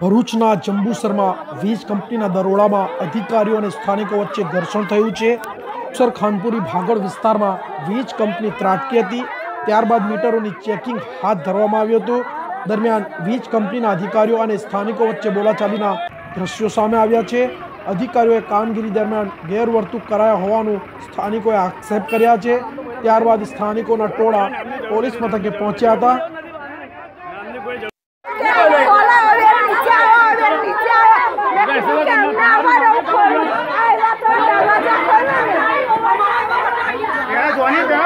ભરૂચના જંબુસરમાં વીજ કંપનીના દરોડામાં અધિકારીઓ અને સ્થાનિકો વચ્ચે ઘર્ષણ થયું છે. સર ખાનપુરી ભાગોળ વિસ્તારમાં વીજ કંપની ત્રાટકી હતી. ત્યારબાદ મીટરોની ચેકિંગ હાથ ધરવામાં આવ્યું હતું. દરમિયાન વીજ કંપનીના અધિકારીઓ અને સ્થાનિકો વચ્ચે બોલાચાલીના દ્રશ્યો સામે આવ્યા છે. અધિકારીઓએ કામગીરી દરમિયાન ગેરવર્તુક કરાયા હોવાનું સ્થાનિકોએ આક્ષેપ કર્યા છે. ત્યારબાદ સ્થાનિકોના ટોળા પોલીસ મથકે પહોંચ્યા હતા.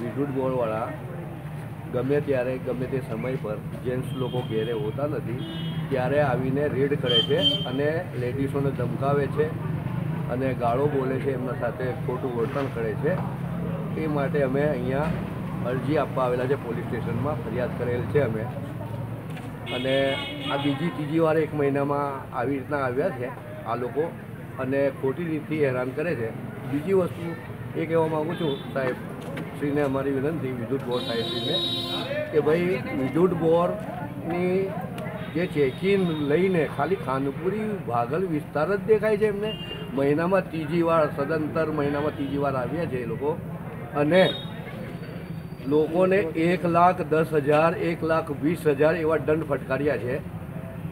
વિદ્યુત બોર્ડવાળા ગમે ત્યારે, ગમે તે સમય પર જેન્ટ્સ લોકો ઘેરે હોતા નથી, ત્યારે આવીને રેડ કરે છે અને લેડીઝોને ધમકાવે છે અને ગાળો બોલે છે, એમના સાથે ખોટું વર્તન કરે છે. એ માટે અમે અહીંયા અરજી આપવા આવેલા છે, પોલીસ સ્ટેશનમાં ફરિયાદ કરેલ છે અમે. અને આ બીજી ત્રીજી વાર એક મહિનામાં આવી રીતના આવ્યા છે આ લોકો અને ખોટી રીતથી હેરાન કરે છે. બીજી વસ્તુ એ કહેવા માગું છું, સાહેબ, શ્રીને અમારી વિનંતી, વિદ્યુત બોર્ડ સાહેબશ્રીને કે ભાઈ વિદ્યુત બોર્ડની જે ચેકિંગ લઈને ખાલી ખાનપુરી ભાગલ વિસ્તાર જ દેખાય છે એમને. મહિનામાં ત્રીજી વાર, સદંતર મહિનામાં ત્રીજી વાર આવ્યા છે એ લોકો. અને લોકોને એક લાખ દસ હજાર, એક લાખ વીસ હજાર એવા દંડ ફટકાર્યા છે.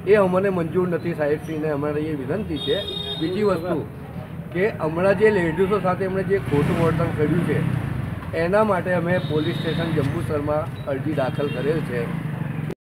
એ અમને મંજૂર નથી સાહેબશ્રીને અમારી એ વિનંતી છે. બીજી વસ્તુ કે હમણાં જે લેડીઝો સાથે એમણે જે ખોટું વર્તન કર્યું છે, એના માટે અમે પોલીસ સ્ટેશન જંબુસરમાં અરજી દાખલ કરેલ છે.